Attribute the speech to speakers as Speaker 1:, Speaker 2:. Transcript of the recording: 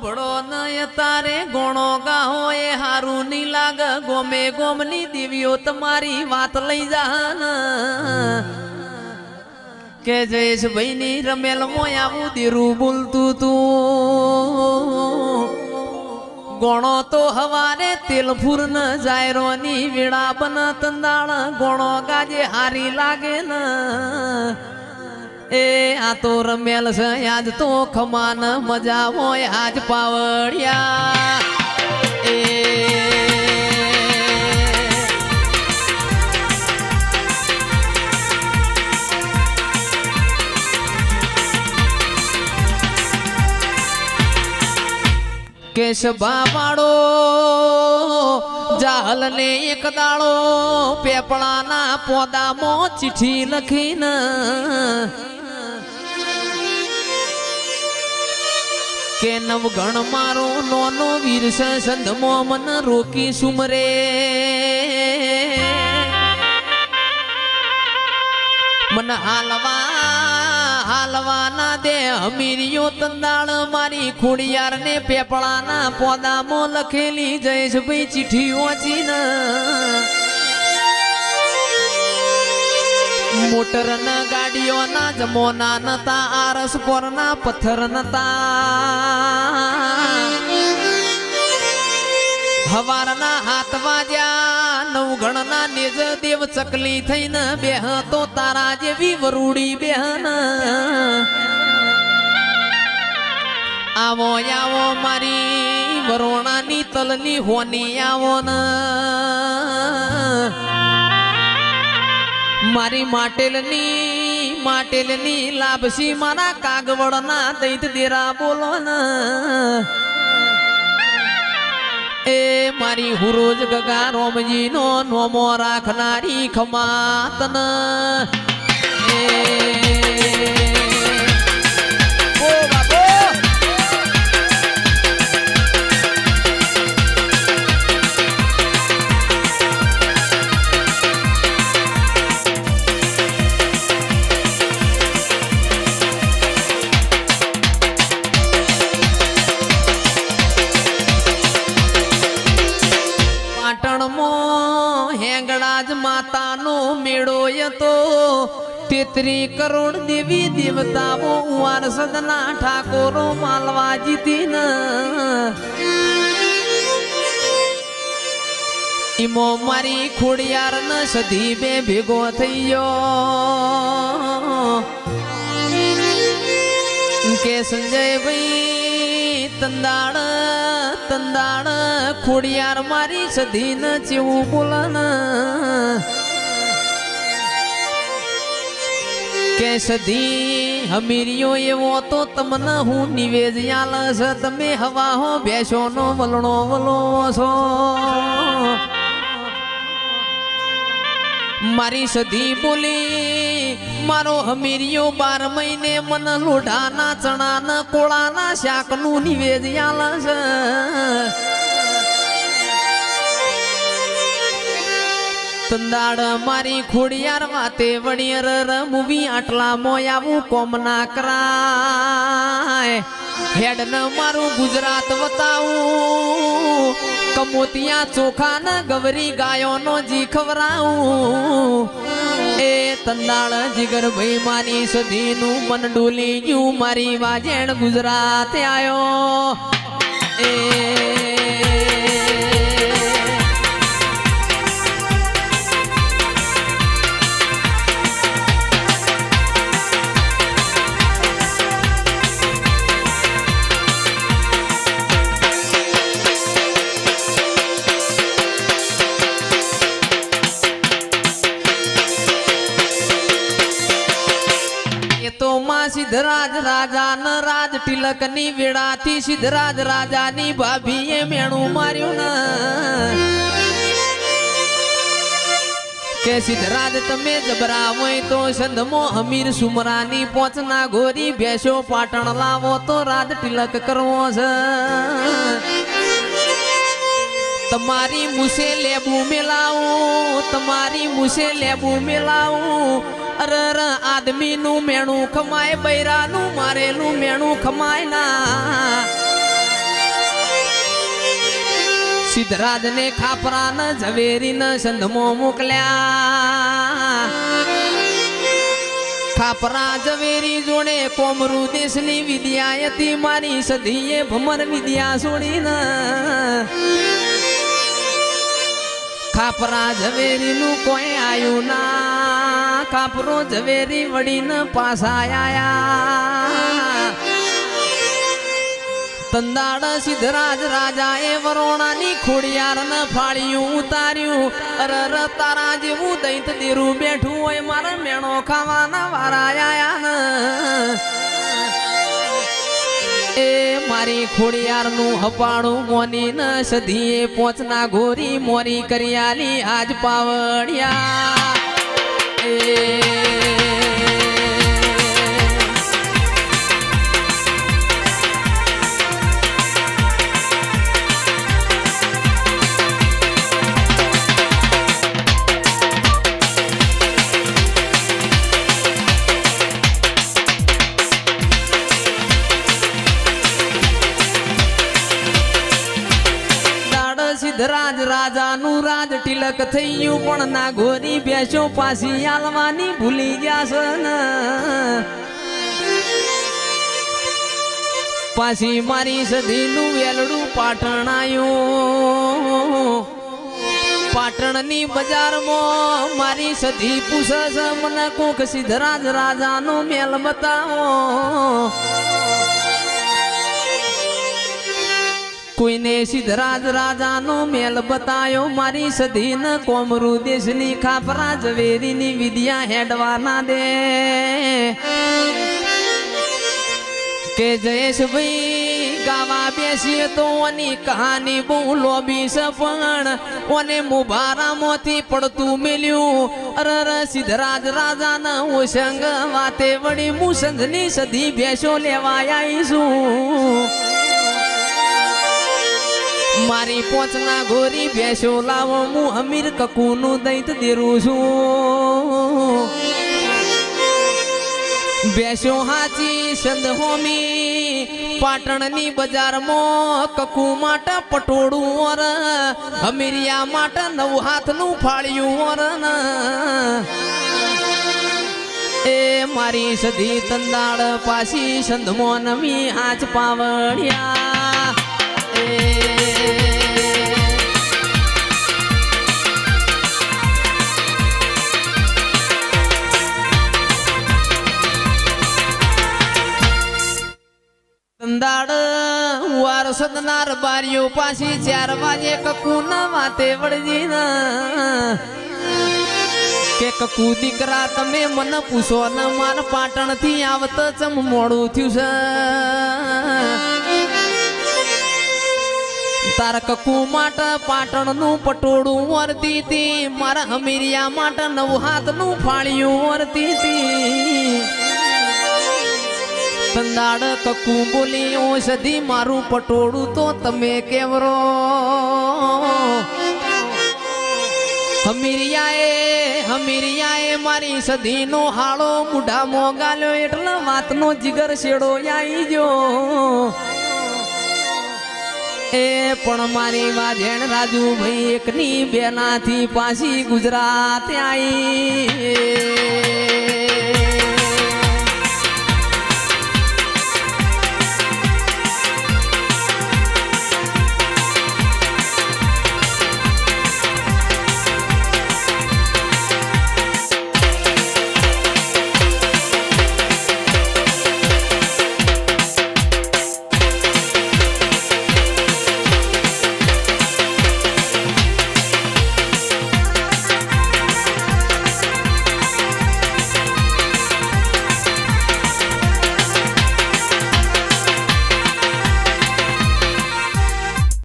Speaker 1: હોભળો નય તારે ગોણો ગાહો, એ હારું ની લાગ. ગોમે ગોમની દેવીઓ તમારી વાત લઈ જા કે જયેશભાઈ ની રમેલ મોય આવું દેરું બોલતું તું. ગોણો તો હવારે તેલ ફૂર ન જાયરો ની વીણા બન તંદાળ. ગોણો ગાજે હારી લાગે ન. એ આ તો રમેલ છે, આજ તો ખમાન મજા હોય, આજ પાવડિયા. એ કેશભા જાહલ ને એક દાળો પેપળાના પોદામાં ચીઠી લખીને કે નવગણ મારો નોનો વીર સંધમો મન રોકી સુમરે મન હાલવા, હાલવાના દે અમીરિયો તંદાળ, મારી ખોડિયાર ને પેપળાના પોદામાં લખેલી જયેશભાઈ ચીઠી વાંચીને મોટર ના ગાડીઓ ના જમોના નતા આરસ પર ના પથ્થર નતા હવારના હાથ વાજ્યા નવગણના નેજ દેવ ચકલી થઈને બેહ તો તારા જેવી વરુડી બેહન આવો આવો મારી વરોણાની તલની હોની આવો ને મારી માટેલની માટેલની લાભસી મારા કાગવડના દૈત દેરા બોલો એ મારી હુરોજ ગગા રોમજી નો નોમો રાખનારી ખમાતન. એ તેત્રી કરોડ દેવી દેવતાઓ વારસદના ઠાકોરો માલવા જીતીન. ઈમો મારી ખોડિયાર ન સધી બે ભેગો થઈ ગયો કે સંજયભાઈ, તંદાળ તંદાળ, ખોડિયાર મારી સધી ન જેવું બોલન. કે સધી હમીરિયો એવો તો તમને હું નિવેદ છ. તમે હવા હો, બેસો નો, વલણો વલો છો. મારી સધી બોલી, મારો હમીરિયો બાર મહિને મન લોઢાના ચણાના કોળાના શાકનું નિવેદ આલ છે. તંદાડ મારી ખોડિયાર વાતે વડિયર રમવી આટલા મોયાવું કોમ ના કરાય. હેડ ન મારું ગુજરાત વતાવું. કમોતિયા ચોખા ન ગવરી ગાયો નો જી ખવરાવું. એ તંદાળ જીગર ભાઈ મારી સધીનું મન ડોલી ગયું. મારી વાજેણ ગુજરાત એ એ રાજા તિલકની વેળાથી સિદ્ધરાજ રાજા ની ભાભી એ મેણું માર્યું ના. કે સિદ્ધરાજ, તમે જબરા હોય તો સંધમો અમીર સુમરાની પોચના ગોરી ભેસો પાટણ લાવો તો રાજ તિલક કરવો છે. તમારી મુસે લેબુ મેલાવું, તમારી મુસે લેબુ મેલાવું અરે અરે આદમીનું મેણું ખમાય, બૈરાનું મારેલું મેણું ખમાય ના. સિદ્ધરાજ ને ખાપરા ન ઝવેરી ન સંધમો મોકલ્યા. ખાપરા ઝવેરી જોડે કોમરુ દેશની વિદ્યા હતી મારી સધીએ ભમર વિદ્યા છોડીને ખાપરા ઝવેરી નું કોઈ આયું ના. ખાપરો ઝવેરી વળીને પાસાયા. તંદાડ સિદ્ધરાજ રાજા એ વરોણાની ખોડિયાર ને ફાળ્યું ઉતાર્યું. અર અર, તારા જેવું દૈત દેરું બેઠું હોય મારા મેણો ખાવાના વારા આયા એ મારી ખોડિયાર નું હપાણું મોની ન સધીએ પોચના ઘોરી મોરી કરિયાલી આજ પાવડિયા. એ સિદ્ધરાજ રાજાનું રાજ તિલક થયું, પણ ના ઘોરી બેસો પાછી આલવાની ભૂલી ગયા ને. પાછી મારી સધીનું વેલડું પાટણ આવ્યું પાટણની બજારમાં મારી સધી પૂછે મને કોક સિદ્ધરાજ રાજાનો મેલ બતાવો. કોઈને સિદ્ધરાજ રાજાનો મેલ બતાયો, મારી સધીન કોમરુ દેશની ખાપરા ઝવેરીની વિદ્યા હેડવાના દે. કે જયેશભાઈ ગાવા બેસીએ તો ઓની કહાની બહુ લોબી છે, પણ ઓને મુભારામાંથી પડતું મેલ્યું. અરર સિદ્ધરાજ રાજાના સંગ વાતે વળી મુસંધની સધી ભેસો લેવા આવીશું. મારી પોચના ગોરી ભેંસો લાવો, હું અમીર કકુનું દૈત દેરું છું. ભેસો હાચી સંદ હોમી, પાટણની બજારમાં કકુ માટે પટોળું ઓર, અમીરિયા માટે નવ હાથનું ફાળ્યું ઓર. એ મારી સધી તંદાળ પાછી સંધમો નમી આજ પાવડિયા સદનાર બારીઓ પાછી ચાર વાગે કકુના વાતે વળજી ના. કે કકુ દીકરા, તમે મને પૂછો ને માર પાટણથી આવત ચમ મોડું થયું છે? તાર કકુ માટે પાટણનું પટોળું વરતી હતી, મારા હમીરિયા માટે નવ હાથનું ફાળિયું વરતી હતી. કંદાડ કકું બોલી સધી મારું પટોળું તો તમે કેવરો? હમીરિયાએ હમીરિયાએ મારી સધીનો હાળો બુઢા મોગાલ્યો એટલે વાતનો જીગર શેડો આવી જો એ પણ મારી વાજેણ રાજુભાઈ એકની બેનાથી પાછી ગુજરાત આવી